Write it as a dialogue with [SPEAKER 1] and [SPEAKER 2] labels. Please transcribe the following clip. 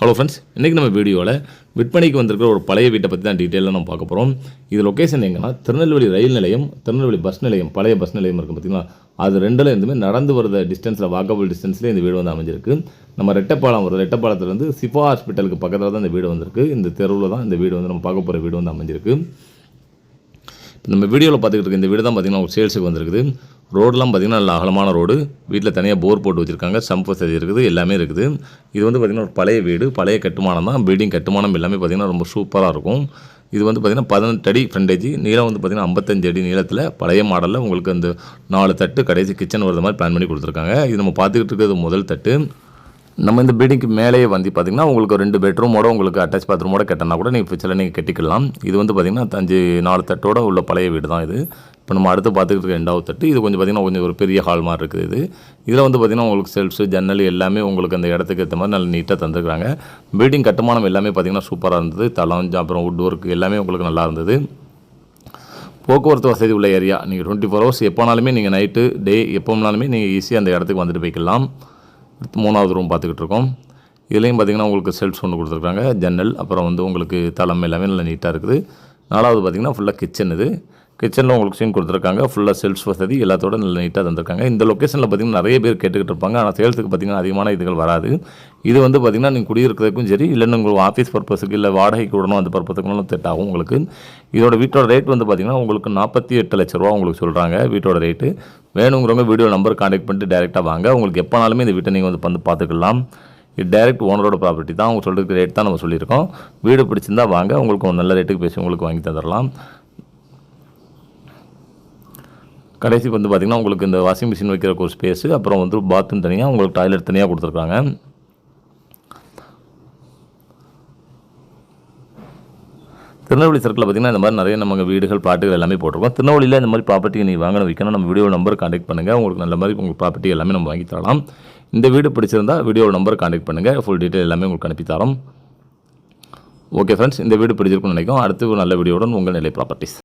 [SPEAKER 1] Hello friends இன்றைக்கி நம்ம வீடியோவில் விற்பனைக்கு வந்திருக்கிற ஒரு பழைய வீட்டை பற்றி தான் டீட்டெயிலாக நம்ம பார்க்க போகிறோம் இது லொக்கேஷன் எங்கன்னா திருநெல்வேலி ரயில் நிலையம் திருநெல்வேலி பஸ் நிலையம் பழைய பஸ் நிலையம் இருக்குது பார்த்தீங்களா அது ரெண்டில் இருந்துமே நடந்து வர டிஸ்டன்ஸில் வாக்கபிள் டிஸ்டன்ஸ்லேயே இந்த வீடு வந்து அமைஞ்சிருக்கு. நம்ம ரெட்டப்பாலம் வருது ரெட்டப்பாலத்துலேருந்து சிஃபா ஹாஸ்பிட்டலுக்கு பக்கத்தில் தான் இந்த வீடு வந்திருக்கு. இந்த தெருவில் தான் இந்த வீடு வந்து நம்ம பார்க்க போகிற வீடு வந்து அமைஞ்சிருக்கு. நம்ம வீடியோவில் பார்த்துக்கிட்டு இருக்க இந்த வீடு தான் பார்த்திங்கன்னா ஒரு சேல்ஸுக்கு வந்திருக்குது. ரோடெலாம் பார்த்திங்கன்னா நல்ல அகலமான ரோடு. வீட்டில் தனியாக போர் போட்டு வச்சுருக்காங்க. சம்ப் வசதி இருக்குது எல்லாமே இருக்குது. இது வந்து பார்த்திங்கன்னா ஒரு பழைய வீடு. பழைய கட்டுமானம் தான். பில்டிங் கட்டுமானம் எல்லாமே பார்த்திங்கன்னா ரொம்ப சூப்பராக இருக்கும். இது வந்து பார்த்திங்கன்னா பதினெட்டு அடி ஃப்ரண்டேஜ் நீளம் வந்து பார்த்திங்கன்னா ஐம்பத்தஞ்சு அடி நீளத்தில் பழைய மாடலில் உங்களுக்கு அந்த நாலு தட்டு கடைசி கிச்சன் வரது மாதிரி பிளான் பண்ணி கொடுத்துருக்காங்க. இது நம்ம பார்த்துக்கிட்டு இருக்கிறது முதல் தட்டு. நம்ம இந்த பில்டிங்க்கு மேலேயே வந்து பார்த்திங்கன்னா உங்களுக்கு ரெண்டு பெட்ரூமோட உங்களுக்கு அட்டாச் பாத்ரூமோட கட்டினா கூட நீங்கள் ஃபியூச்சரில் நீங்கள் கட்டிக்கலாம். இது வந்து பார்த்திங்கன்னா அஞ்சு நாலு தட்டோட உள்ள பழைய வீடு தான் இது. இப்போ நம்ம அடுத்து பார்த்துக்கிட்டு இருக்க ரெண்டாவது தட்டு இது கொஞ்சம் பார்த்திங்கன்னா கொஞ்சம் ஒரு பெரிய ஹால் மாதிரி இருக்குது இது. இதில் வந்து பார்த்திங்கன்னா உங்களுக்கு செல்ஃப்ஸு ஜன்னல் எல்லாமே உங்களுக்கு அந்த இடத்துக்கு ஏற்ற மாதிரி நல்லா நீட்டாக தந்துருக்காங்க பில்டிங் கட்டுமானம் எல்லாமே பார்த்திங்கன்னா சூப்பராக இருந்தது. தளம் அப்புறம் வுட் ஒர்க் எல்லாமே உங்களுக்கு நல்லா இருந்தது. போக்குவரத்து வசதி உள்ள ஏரியா நீங்கள் டுவெண்ட்டி ஃபோர் ஹவர்ஸ் எப்போனாலுமே நீங்கள் நைட்டு டே எப்போனாலுமே நீங்கள் ஈஸியாக அந்த இடத்துக்கு வந்துட்டு போய்க்கலாம். அடுத்து மூணாவது ரூம் பார்த்துக்கிட்டு இருக்கோம். இதுலேயும் பார்த்தீங்கன்னா உங்களுக்கு செல்ஃப்ஸ் ஒன்று கொடுத்துருக்காங்க. ஜன்னல் அப்புறம் வந்து உங்களுக்கு தளம் எல்லாமே நல்லா நீட்டாக இருக்குது. நாலாவது பார்த்தீங்கன்னா ஃபுல்லாக கிச்சன் இது. கிச்சனில் உங்களுக்கு சீன் கொடுத்துருக்காங்க. ஃபுல்லாக செல்ஸ் வசதி எல்லாத்தோட நல்ல நீட்டாக தந்திருக்காங்க. இந்த லொக்கேஷனில் பார்த்தீங்கன்னா நிறைய பேர் கேட்டுக்கிட்டு இருப்பாங்க. ஆனால் சேல்ஸுக்கு பார்த்தீங்கன்னா அதிகமான இதுகள் வராது. இது வந்து பார்த்திங்கன்னா நீங்கள் குடியிருக்கிறதுக்கும் சரி இல்லைன்னு உங்களுக்கு ஆஃபீஸ் பர்பஸுக்கு இல்லை வாடகைக்கு விடணும் அந்த பர்பஸுக்குனாலும் செட் ஆகும் உங்களுக்கு. இதோட வீட்டோட ரேட் வந்து பார்த்திங்கன்னா உங்களுக்கு நாற்பத்தி எட்டு லட்ச ரூபா உங்களுக்கு சொல்கிறாங்க வீட்டோட ரேட்டு வேணுங்கிறவங்க வீடியோ நம்பர் காண்டாக்ட் பண்ணிட்டு டேரெக்டாக வாங்க. உங்களுக்கு எப்போனாலுமே இந்த வீட்டை நீங்கள் வந்து வந்து பார்த்துக்கலாம் இது டைரக்ட் ஓனரோட ப்ராப்பர்ட்டி தான். அவங்க சொல்கிறதுக்கு ரேட் தான் நம்ம சொல்லியிருக்கோம். வீடு பிடிச்சிருந்தா வாங்க. உங்களுக்கு நல்ல ரேட்டுக்கு பேசி உங்களுக்கு வாங்கி தந்துடலாம் கடைசி வந்து பார்த்திங்கன்னா உங்களுக்கு இந்த வாஷிங் மிஷின் வைக்கிறக்கு ஒரு ஸ்பேஸு அப்புறம் வந்து பாத்ரூம் தனியாக உங்களுக்கு டாய்லெட் தனியாக கொடுத்துருக்காங்க. திருநெல்வேலி சர்க்கிளில் பார்த்திங்கன்னா இந்த மாதிரி நிறைய நம்ம வீடுகள் பாட்டுகள் எல்லாமே போட்டிருக்கோம். திருநெல்வேலியில் இந்த மாதிரி ப்ராப்பர்ட்டி நீங்கள் வாங்கணும் விற்கணும் நம்ம வீடியோ நம்பர் காண்டாக்ட் பண்ணுங்கள் உங்களுக்கு நல்ல மாதிரி உங்களுக்கு ப்ராப்பர்ட்டி எல்லாமே நம்ம வாங்கி தரலாம். இந்த வீடு பிடிச்சிருந்தா வீடியோ நம்பர் காண்டாக்ட் பண்ணுங்கள் ஃபுல் டீட்டெயில் எல்லாமே உங்களுக்கு அனுப்பி தரோம். ஓகே ஃப்ரெண்ட்ஸ் இந்த வீடு பிடிச்சிருக்குன்னு நினைக்கும் அடுத்து ஒரு நல்ல வீடியோடன் உங்கள் நிலை ப்ராப்பர்ட்டிஸ்